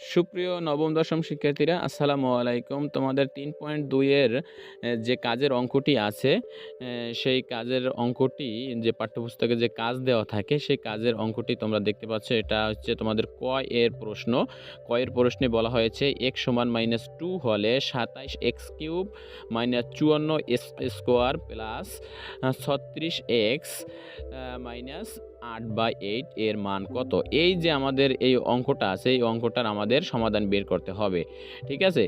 সুপ্রিয় নবম, দশম শিক্ষার্থীরা, আসসালামু আলাইকুম। তোমাদের তিন পয়েন্ট দুইয়ের যে কাজের অঙ্কটি আছে সেই কাজের অঙ্কটি, যে পাঠ্যপুস্তকে যে কাজ দেওয়া থাকে, সেই কাজের অঙ্কটি তোমরা দেখতে পাচ্ছ। এটা হচ্ছে তোমাদের ক এর প্রশ্ন। ক এর প্রশ্নে বলা হয়েছে এক সমান মাইনাস টু হলে সাতাইশ এক্স কিউব মাইনাস চুয়ান্ন এস স্কোয়ার প্লাস ছত্রিশ এক্স মাইনাস আট বাই এইট এর মান কত? এই যে আমাদের এই অঙ্কটা আছে, এই অঙ্কটার আমাদের সমাধান বের করতে হবে, ঠিক আছে?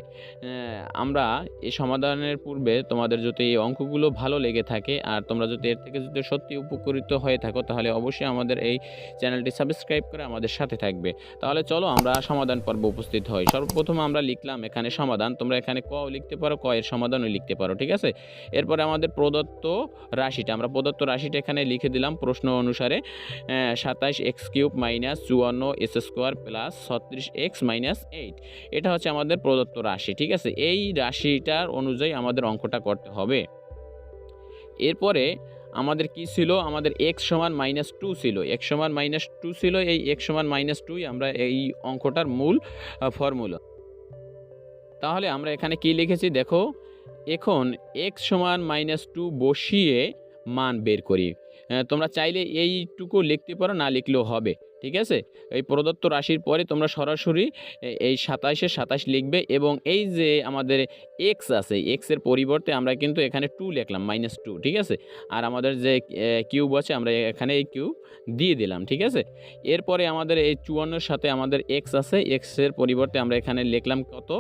আমরা এই সমাধানের পূর্বে তোমাদের যদি এই অঙ্কগুলো ভালো লেগে থাকে আর তোমরা যদি এর থেকে যদি সত্যি উপকৃত হয়ে থাকো, তাহলে অবশ্যই আমাদের এই চ্যানেলটি সাবস্ক্রাইব করে আমাদের সাথে থাকবে। তাহলে চলো আমরা সমাধান পর্ব উপস্থিত হই। সর্বপ্রথম আমরা লিখলাম এখানে সমাধান, তোমরা এখানে ক লিখতে পারো, ক এর সমাধানও লিখতে পারো, ঠিক আছে? এরপরে আমাদের প্রদত্ত রাশিটা, আমরা প্রদত্ত রাশিটা এখানে লিখে দিলাম প্রশ্ন অনুসারে। সাতাইশ এক্স কিউব মাইনাস চুয়ান্ন এস স্কোয়ার প্লাস ছত্রিশ এক্স মাইনাস এইট। এটা হচ্ছে আমাদের প্রদত্ত রাশি, ঠিক আছে? এই রাশিটার অনুযায়ী আমাদের অঙ্কটা করতে হবে। এরপরে আমাদের কি ছিল? আমাদের এক্স সমান মাইনাস টু ছিল। এক্স সমান মাইনাস টু ছিল, এই এক্স সমান মাইনাস টুই আমরা এই অঙ্কটার মূল ফর্মুলা। তাহলে আমরা এখানে কি লিখেছি? দেখো, এখন এক্স সমান মাইনাস টু বসিয়ে মান বের করি। তোমরা চাইলে এইটুকু লিখতে পারো না লিখলেও হবে। ঠিক আছে? এই প্রদত্ত রাশির পরে তোমরা সরাসরি এই সাতাশে সাতাশ লিখবে এবং এই যে আমাদের এক্স আছে এক্সের পরিবর্তে আমরা কিন্তু এখানে টু লিখলাম মাইনাস টু ঠিক আছে? আর আমাদের যে কিউব আছে, আমরা এখানে এই কিউব দিয়ে দিলাম, ঠিক আছে? এরপরে আমাদের এই চুয়ান্নর সাথে আমাদের এক্স আছে এক্সের পরিবর্তে আমরা এখানে লিখলাম কত?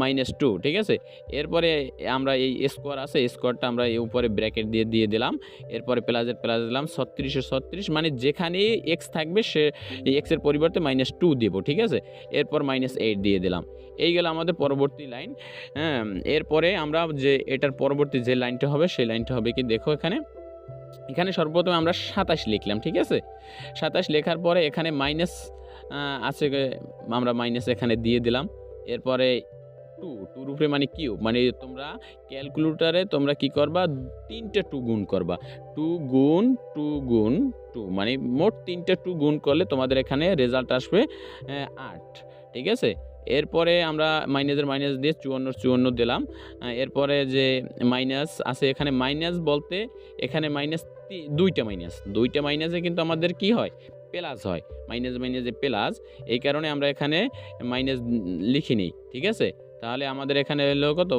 মাইনাস টু ঠিক আছে? এরপরে আমরা এই স্কোয়ার আছে স্কোয়ারটা আমরা এই উপরে ব্র্যাকেট দিয়ে দিয়ে দিলাম। এরপরে প্লাসের প্লাস দিলাম, ছত্রিশে ছত্রিশ মানে যেখানে এক্স থাকবে সে এই এক্সের পরিবর্তে মাইনাস টু দেবো, ঠিক আছে? এরপর মাইনাস এইট দিয়ে দিলাম। এই গেল আমাদের পরবর্তী লাইন হ্যাঁ এরপরে আমরা যে এটার পরবর্তী যে লাইনটা হবে, সেই লাইনটা হবে কি দেখো এখানে? এখানে সর্বপ্রথমে আমরা সাতাশ লিখলাম, ঠিক আছে? সাতাশ লেখার পরে এখানে মাইনাস আছে, আমরা মাইনাস এখানে দিয়ে দিলাম। এরপরে টু টুর উপরে মানে কিউব? মানে তোমরা ক্যালকুলেটারে তোমরা কি করবা? তিনটে টু গুণ করবা। টু গুণ টু গুণ, টু মানে মোট তিনটে টু গুণ করলে তোমাদের এখানে রেজাল্ট আসবে আট। ঠিক আছে? এরপরে আমরা মাইনাসের মাইনাস দিয়ে চুয়ান্ন চুয়ান্ন দিলাম। এরপরে যে মাইনাস আছে এখানে মাইনাস বলতে এখানে মাইনাস দুইটা মাইনাস। দুইটা মাইনাসে কিন্তু আমাদের কি হয়? প্লাস হয়। মাইনাস মাইনাসে প্লাস। এই কারণে আমরা এখানে মাইনাস লিখি নিই। ঠিক আছে? তাহলে আমাদের এখানে এলো কত?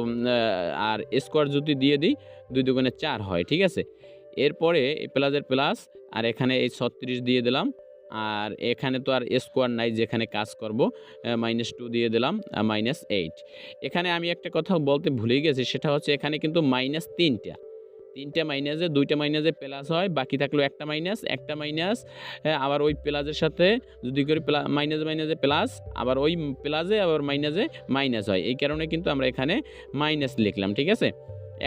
আর স্কোয়ার যদি দিয়ে দিই, দুই দুগুণে চার হয়, ঠিক আছে? এরপরে প্লাসের প্লাস আর এখানে এই ছত্রিশ দিয়ে দিলাম, আর এখানে তো আর স্কোয়ার নাই যেখানে কাজ করব মাইনাস টু দিয়ে দিলাম মাইনাস এইট এখানে আমি একটা কথা বলতে ভুলে গেছি, সেটা হচ্ছে এখানে কিন্তু মাইনাস তিনটা। তিনটা মাইনাসে, দুইটা মাইনাসে প্লাস হয়, বাকি থাকল একটা মাইনাস একটা মাইনাস আবার ওই প্লাসের সাথে যদি করি মাইনাস মাইনাসে প্লাস আবার ওই প্লাসে আবার মাইনাসে মাইনাস হয়। এই কারণে কিন্তু আমরা এখানে মাইনাস লিখলাম, ঠিক আছে?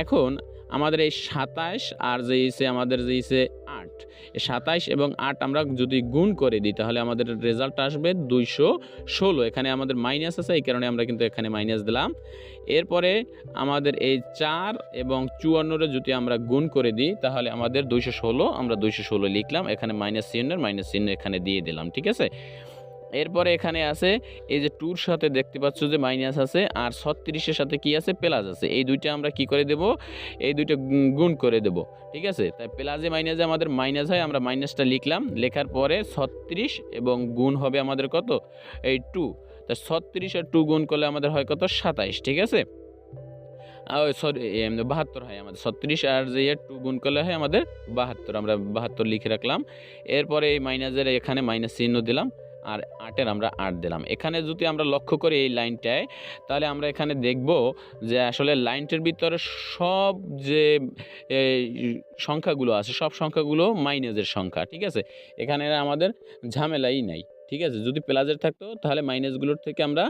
এখন আমাদের এই সাতাশ আর যে ইসে, আমাদের যে ইসে আট। এই সাতাইশ এবং আট আমরা যদি গুণ করে দিই, তাহলে আমাদের রেজাল্ট আসবে দুইশো ষোলো। এখানে আমাদের মাইনাস আছে, এই কারণে আমরা কিন্তু এখানে মাইনাস দিলাম। এরপরে আমাদের এই চার এবং চুয়ান্নরে যদি আমরা গুণ করে দিই, তাহলে আমাদের দুইশো ষোলো, আমরা দুইশো ষোলো লিখলাম। এখানে মাইনাস চিহ্নের মাইনাস চিহ্ন এখানে দিয়ে দিলাম, ঠিক আছে? এরপরে এখানে আছে, এই যে টুর সাথে দেখতে পাচ্ছ যে মাইনাস আছে আর ছত্রিশের সাথে কি আছে? প্লাস আছে। এই দুইটা আমরা কি করে দেব? এই দুইটা গুণ- করে দেব। ঠিক আছে? তাই প্লাসে মাইনাসে আমাদের মাইনাস হয়, আমরা মাইনাসটা লিখলাম। লেখার পরে ছত্রিশ এবং গুণ হবে আমাদের কত? এই টু। তা ছত্রিশ আর টু গুণ করলে আমাদের হয় কত? সাতাইশ। ঠিক আছে? ওই সরি বাহাত্তর হয় আমাদের। ছত্রিশ আর যে টু গুণ করলে হয় আমাদের বাহাত্তর। আমরা বাহাত্তর লিখে রাখলাম। এরপরে এই মাইনাসের এখানে মাইনাস চিহ্ন দিলাম। আর আটের আমরা আট দিলাম। এখানে যদি আমরা লক্ষ্য করি এই লাইনটায়, তাহলে আমরা এখানে দেখব যে আসলে লাইনটার ভিতরে সব যে সংখ্যাগুলো আছে, সব সংখ্যাগুলো মাইনাসের সংখ্যা, ঠিক আছে? এখানে আমাদের ঝামেলাই নাই, ঠিক আছে? যদি প্লাজের থাকতো, তাহলে মাইনাসগুলোর থেকে আমরা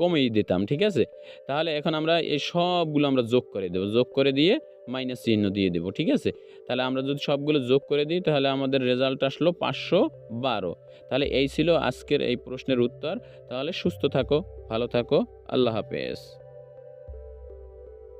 কমিয়ে দিতাম, ঠিক আছে? তাহলে এখন আমরা এই সবগুলো আমরা যোগ করে দেবো। যোগ করে দিয়ে মাইনাস চিহ্ন দিয়ে দেবো, ঠিক আছে? তাহলে আমরা যদি সবগুলো যোগ করে দিই, তাহলে আমাদের রেজাল্ট আসলো পাঁচশো বারো। তাহলে এই ছিল আজকের এই প্রশ্নের উত্তর। তাহলে সুস্থ থাকো, ভালো থাকো, আল্লাহ হাফেজ।